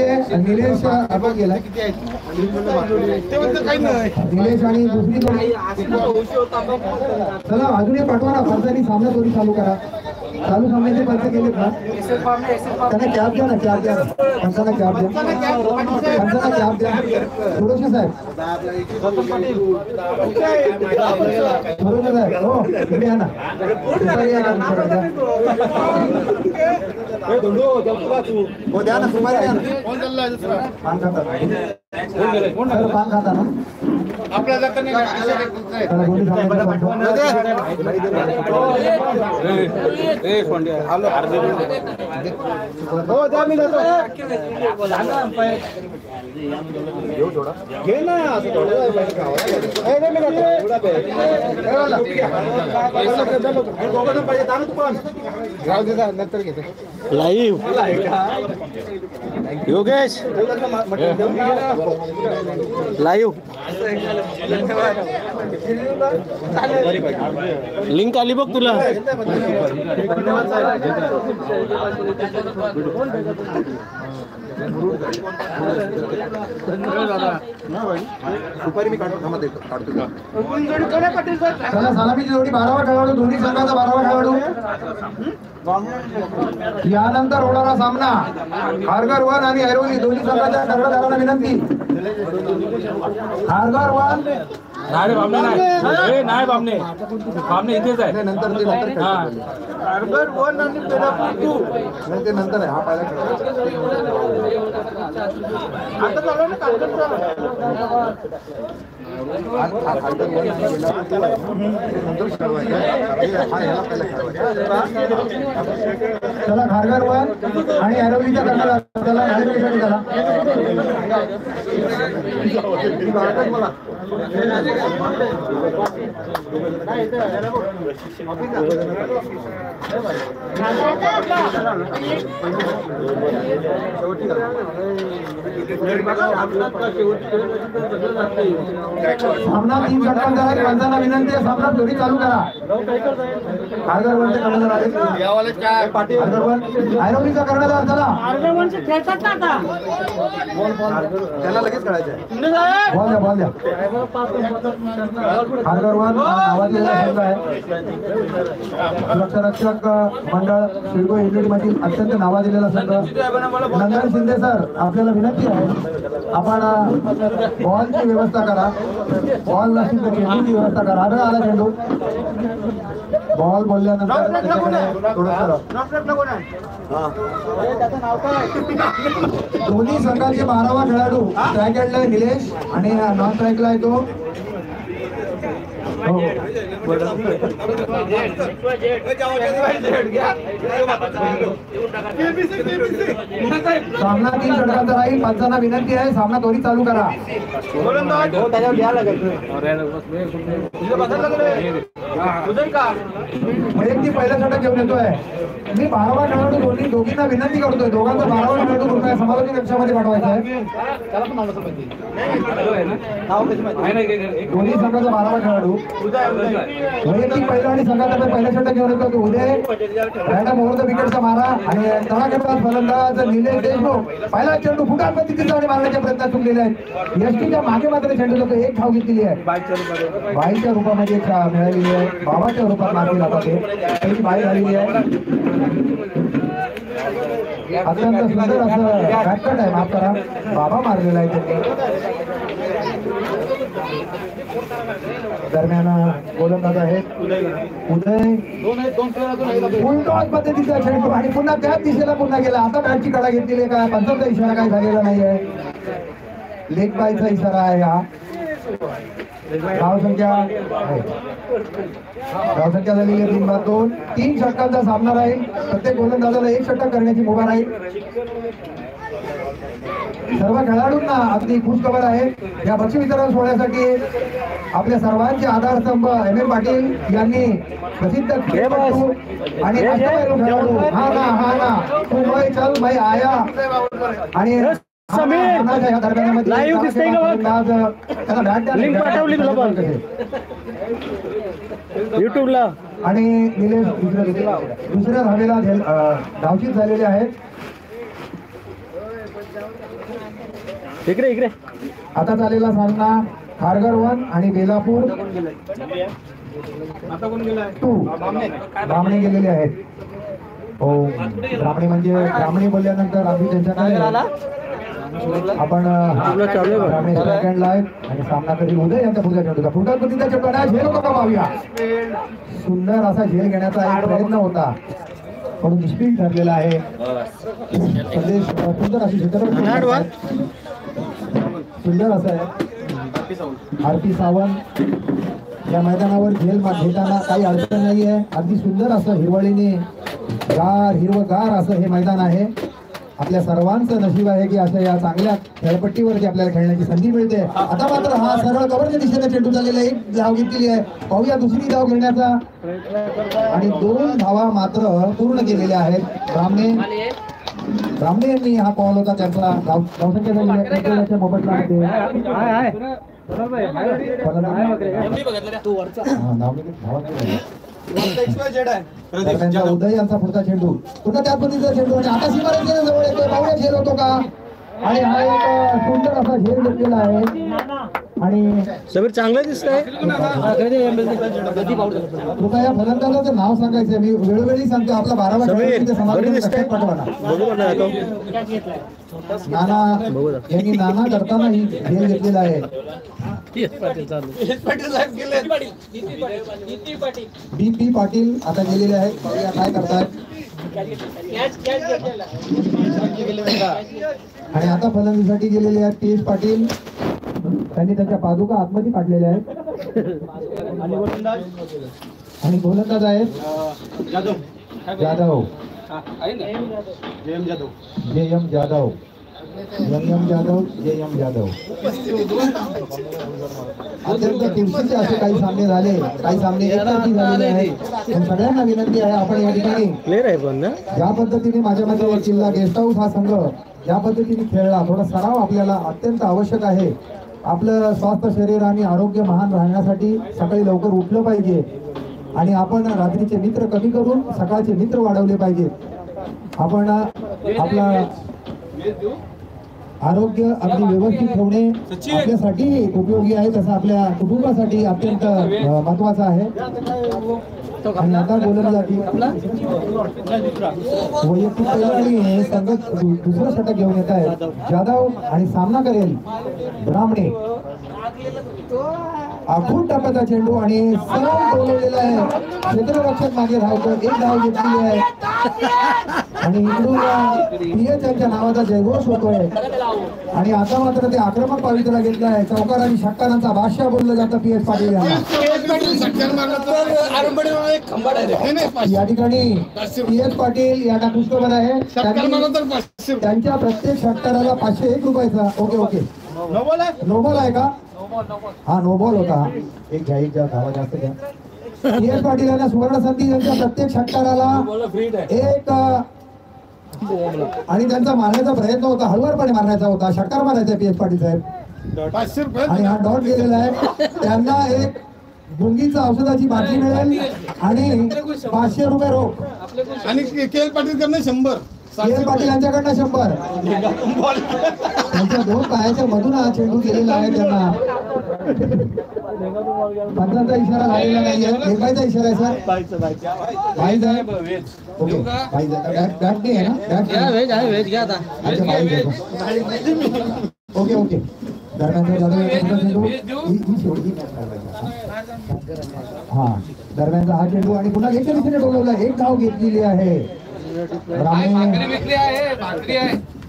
निलेश गेला. आणि चला अजून एक पाठवा ना. पंचांनी सामना दोन्ही चालू करा. चालू सामन्याचे पंच केलेत ना त्यांना कॅब द्या ना कॅब द्या. पंचांना कॅब द्या. पंचांना कॅब द्या. थोडसे साहेब. साहेब. हो इकडे या ना. सुपारी या ना. तुमच्याकडे. हो द्या ना सुपारी द्या ना. पान खाता सर, पान खाता ना चला, दोन्ही पंच. हो द्या मी थोडं. ना नंतर घेते. लाईव्ह योगेश. लाईव्ह लिंक आली बघ तुला. सुपारी मी काढतो काढतो सलामीची जोडी बारावा खेळाडू दोन्ही संघाचा बारावा खेळाडू यानंतर होणारा सामना हारगर वन आणि ऐरोली दोन्ही संघाच्या कर्णधारांना विनंती हारगर वन नाही रे बामणे नाही. ए, नाही बामणे बामणे इथेच आहे. नंतर ते नंतर खेळतो. हा. हारगर वन आणि पेडापूर टू. नाही ते नंतर आहे. हा पहिला खेळ. आता चालू ना कागद चला खारघर वन आणि अरवलीच्या कर्णाला त्याला नाणेफेकीसाठी सामना तीन षटकांचा करा पंचांना विनंती आहे सामना दोन्ही चालू करा. आगरवन वनचे कर्णधार आहेत. खारघर वन कर्णधार चला. त्याला लगेच कळायचं बॉल द्या बॉल द्या. खारघर नावाजलेला संघ आहे. रक्षरक्षक मंडळ शिरगो इंडियन मधील अत्यंत नावाजलेला संघ. नंदन शिंदे सर आपल्याला विनंती आहे. आपण बॉलची व्यवस्था करा. बॉल तर व्यवस्था करा आढळ आला चेंडू बॉल बोलल्यानंतर दोन्ही संघाचे बारावा खेळाडू स्ट्राईक निलेश आणि नॉन स्ट्राईकला आहे तो हो. सामना तीन षटकांचा राहील पंचांना विनंती आहे सामना त्वरित चालू करा वैयक्तिक पहिला षटक घेऊन येतोय मी बारावा खेळाडू दोन्ही दोघींना विनंती करतोय दोघांचा बारावा खेळाडू कृपया समालोचन कक्षामध्ये पाठवायचा आहे दोन्ही संघाचा बारावा खेळाडू. वैयक्तिक पहिला आणि संघाचा पहिला षटक घेऊन येतो तो उदय। मॅडम ओव्हर विकेटचा मारा आणि तळाखेळात फलंदाज निलेश देशमुख। पहिला चेंडू फुटात पद्धतीचा आणि मारण्याच्या प्रयत्नात चुकलेले आहेत एसटीच्या मागे मात्र चेंडू लोक एक धाव घेतलेली आहे बाईच्या रूपामध्ये एक मिळालेली आहे. बाबाच्या रूपात मारली जातात त्याची बाई झालेली आहे. अत्यंत सुंदर असं बॅटकट आहे माफ करा. बाबा मारलेला आहे त्यांनी. दरम्यान गोलंदाज आहेत. उदय. फुलटॉस पद्धतीचा चेंडू आणि पुन्हा त्याच दिशेला पुन्हा गेला. आता बॅटची कडा घेतलेली आहे. का पंचांचा इशारा काही झालेला नाहीये. लेग बायचा इशारा आहे हा. धावसंख्या धावसंख्या झालेली आहे तीन बाद दोन. तीन षटकांचा सामना राहील. प्रत्येक गोलंदाजाला एक षटक करण्याची मुभा राहील. सर्व खेळाडूंना अगदी खुशखबर आहे या बक्षीस वितरण सोहळ्यासाठी आपल्या सर्वांचे आधारस्तंभ एम एम पाटील यांनी प्रसिद्ध आणि खेळाडू हा ना हा ना तू चल मै आया आणि. युट्यूबला आणि निलेश दुसऱ्या धावेला धावचीत झालेले आहेत इकडे इकडे. आता झालेला सामना खारघर वन आणि बेलापूर. आता कोण गेलाय टू. ब्राह्मणे गेलेले आहेत. हो ब्राह्मणे म्हणजे ब्राह्मणे बोलल्यानंतर आम्ही आपण चालू आहे बघ. ब्राह्मणे सेकंडला आहेत आणि सामना कधी उदय यांच्या पुढच्या चेंडूचा. फुटबॉल पद्धतीचा चेंडू आणि हा झेल होता पाहूया सुंदर असा झेल घेण्याचा एक प्रयत्न होता. पण निष्फळ ठरलेला आहे. संदेश सुंदर अशी. चित्रपट सुंदर असं आहे. आरती सावंत या मैदानावर झेल घेताना काही अडचण नाही आहे अगदी सुंदर असं हिरवळीने गार हिरवगार असं हे मैदान आहे. आपल्या सर्वांचं नशीब आहे की असं या चांगल्या खेळपट्टीवरती आपल्याला खेळण्याची संधी मिळते. आता मात्र हा सरळ कवरच्या दिशेने चेंडू झालेला एक धाव घेतलेली आहे. पाहूया दुसरी धाव घेण्याचा. आणि दोन धावा मात्र पूर्ण केलेल्या आहेत. रामने ब्राह्मणे यांनी हा कॉल होता त्यांचा मोबदल्यामध्ये हा, त्यांचा उदय यांचा पुढचा चेंडू. पुन्हा त्या पद्धतीचा चेंडू आणि आता सीमारेषेच्या जवळ येतोय. पाहुण्या झेल होतो का? आणि हा एक सुंदर असा झेल घेतलेला आहे. आणि समीर चांगलं दिसतंय. कृपया फलंदाजाचं नाव सांगायचं मी वेळोवेळी सांगतो आपला बारावा खेळ बरी नाना. यांनी नाना करताना ही झेल घेतलेला आहे. बी पी पाटील आता गेलेले आहेत. पाहूया काय करतायत आणि आता फलंदाजीसाठी गेलेले आहेत पी एस पाटील. त्यांनी त्यांच्या पादुका आतमध्ये काढलेल्या आहेत. आणि गोलंदाज? आहेत. जाधव. जाधव. आहे ना? जयम जाधव. जे एम जाधव. एम जाधव जे एम जाधव. अत्यंत किमतीचे असे काही सामने झाले. काही सामने झालेले आहेत सगळ्यांना विनंती आहे आपण या ठिकाणी क्लिअर आहे पण ना? ज्या पद्धतीने माझ्या मते किल्ला गेस्ट हाऊस हा संघ ज्या पद्धतीने खेळला थोडा सराव आपल्याला अत्यंत आवश्यक आहे. आपलं स्वास्थ्य शरीर आणि आरोग्य महान राहण्यासाठी सकाळी लवकर उठलं पाहिजे. आणि आपण रात्रीचे मित्र कमी करून सकाळचे मित्र वाढवले पाहिजे. आपण आपला आरोग्य अगदी व्यवस्थित ठेवणे आपल्यासाठी उपयोगी आहे तसं आपल्या कुटुंबासाठी अत्यंत महत्वाचं आहे. बोलत जाती वैयक्तिक हे संघ दुसरं षटक घेऊन येत आहेत. जाधव आणि सामना करेल ब्राह्मणे आखून टाकायचा चेंडू आणि सरळ बोलवलेला आहे. क्षेत्ररक्षक मागे धावतो एक धाव घेतलेली आहे. आणि इकडून पीएच यांच्या नावाचा जयघोष होतोय. आणि आता मात्र ते आक्रमक पावित्र्याला घेतलं आहे. चौकार आणि षटकारांचा बादशाह बोललं जातं पीएच पाटील यांना. या ठिकाणी पीएच पाटील यांना पुष्पभर आहे. त्यांच्या प्रत्येक षटकाराला पाचशे एक रुपयाचा. Okay okay. नोबल आहे का? हा नोबल होता. एक घ्या एक घ्या धावा जास्त घ्या. पाटील यांना सुवर्ण संधी यांच्या प्रत्येक षटकाराला एक आणि त्यांचा मारण्याचा प्रयत्न होता हलवारपणे मारण्याचा होता. षटकार मारायचा पीएच पाटील साहेब. आणि हा डॉट गेलेला आहे. त्यांना एक गुंगीचा औषधाची बाटली मिळेल आणि पाचशे रुपये रोख. आणि के एल पाटील शंभर. पाटील यांच्याकडनं शंभर. त्यांच्या दोन पायाच्या मधून हा चेंडू गेलेला आहे त्यांना. पंचांचा इशारा झालेला नाहीये. इशारा आहे सर. भाई साहेब. ओके. बॅट नाही आहे ना. Okay okay. दरम्यानचा जाधव ही- दरम्यानचा हा चेंडू आणि पुन्हा एका दिशेने डोलवला. एक धाव घेतलेली आहे.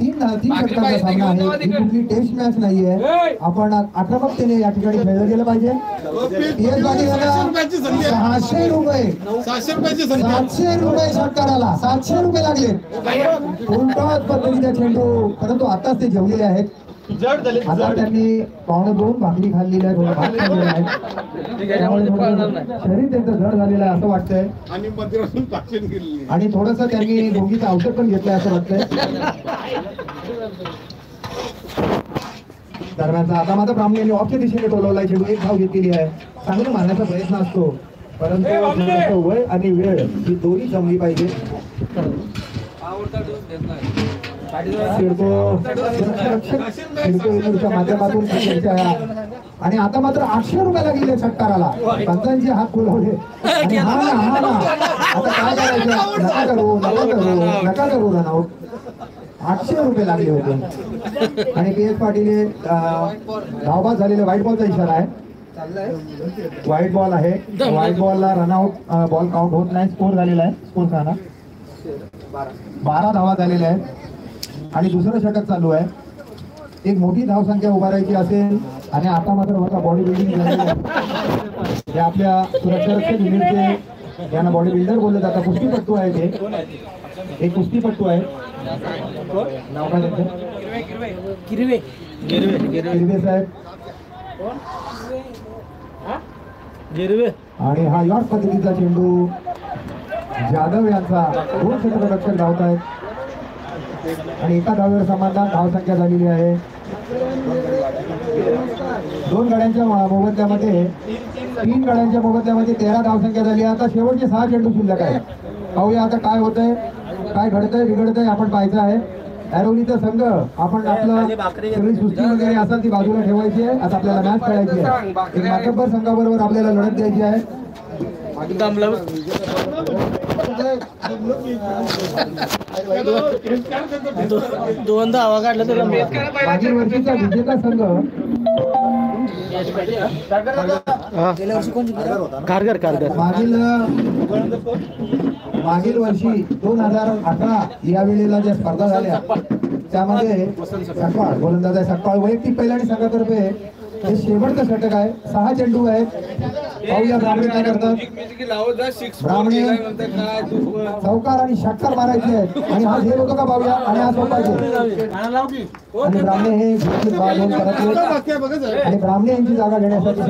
तीन तीन षटकांचा सामना आहे ही कुठली टेस्ट मॅच नाहीये. आपण आक्रमकतेने या ठिकाणी खेळलं गेलं पाहिजे. सहाशे रुपये. सातशे रुपये षटकाराला सातशे रुपये लागले. उलटाच पद्धतीचा चेंडू परंतु आताच ते जेवलेले आहेत. आता त्यांनी पावणे दोन भाकरी खाल्लेलं आहे त्यामुळे शरीर त्यांचं जड झालेलं आहे असं वाटतंय. आणि मध्यरातून पाचशे गेलेली आणि थोडस त्यांनी दोघीचं औषध पण घेतलंय असं वाटतंय. दरम्यानचा आता मात्र ब्राह्मण यांनी ऑफच्या दिशेने टोलवलाय चेंडू एक धाव घेतलेली आहे. चांगलं मारण्याचा प्रयत्न असतो. परंतु वय आणि वेळ ही दोन्ही जमली पाहिजे. सिडको रक्षक सिडको माध्यमातून आणि आता मात्र आठशे रुपयाला गेले षटकाराला पंचांचे हात फुलवले आणि हा ना हा ना. आता काय करायचं? नका करू नका करू नका करू रनआउट. आठशे रुपये लागले होते. आणि पी एस पाटील धावबाद झालेले व्हाईट बॉलचा इशारा आहे. व्हाईट बॉल आहे. व्हाईट बॉलला रनआउट बॉल काउंट होत नाही. स्कोर झालेला आहे. स्कोर सांगा बारा धावा झालेल्या आहेत. आणि दुसरं षटक चालू आहे. एक मोठी धावसंख्या उभारायची असेल आणि आता मात्र होता बॉडी बिल्डिंग हे आपल्या सुरक्षा रक्षक युनिटचे यांना बॉडी बिल्डर बोलले जातात कुस्तीपट्टू आहे ते. एक कुस्तीपट्टू आहे. नाव काय गिरवे. हिरवे साहेब. आणि हा यॉट पद्धतीचा चेंडू जाधव यांचा दोन क्षेत्ररक्षक धावत आहेत आणि एका धावेवर समाधान धावसंख्या झालेली आहे. दोन गाड्यांच्या मोबदल्यामध्ये तीन गाड्यांच्या मोबदल्यामध्ये तेरा धावसंख्या झाली आहे. आता शेवटचे सहा चेंडू शिल्लक आहे पाहूया आता काय होतंय काय घडतंय बिघडतंय आपण पाहायचं आहे. ऐरोलीचा संघ आपण आपलं सगळी सुस्ती वगैरे असेल ती बाजूला ठेवायची आहे. आता आपल्याला मॅच खेळायची आहे. मातब्बर संघाबरोबर आपल्याला लढत द्यायची आहे. दोनदा हवा काढला त्याला वर्षीचा विजेता संघ. कारगर कारगर. मागील मागील वर्षी दोन हजार अठरा या वेळेला ज्या स्पर्धा झाल्या त्यामध्ये सकपाळ गोलंदाज आहे सकपाळ वैयक्तिक पहिल्याने संघातर्फे हे शेवटचं षटक आहे. सहा चेंडू आहेत. पाहूया ब्राह्मणे काय करतात. ब्राह्मणे चौकार आणि षटकार मारायचे आणि हा झेल होतो का पाहूया? आणि हा सोपायचे आणि ब्राह्मणे हे. आणि ब्राह्मणे यांची जागा घेण्यासाठी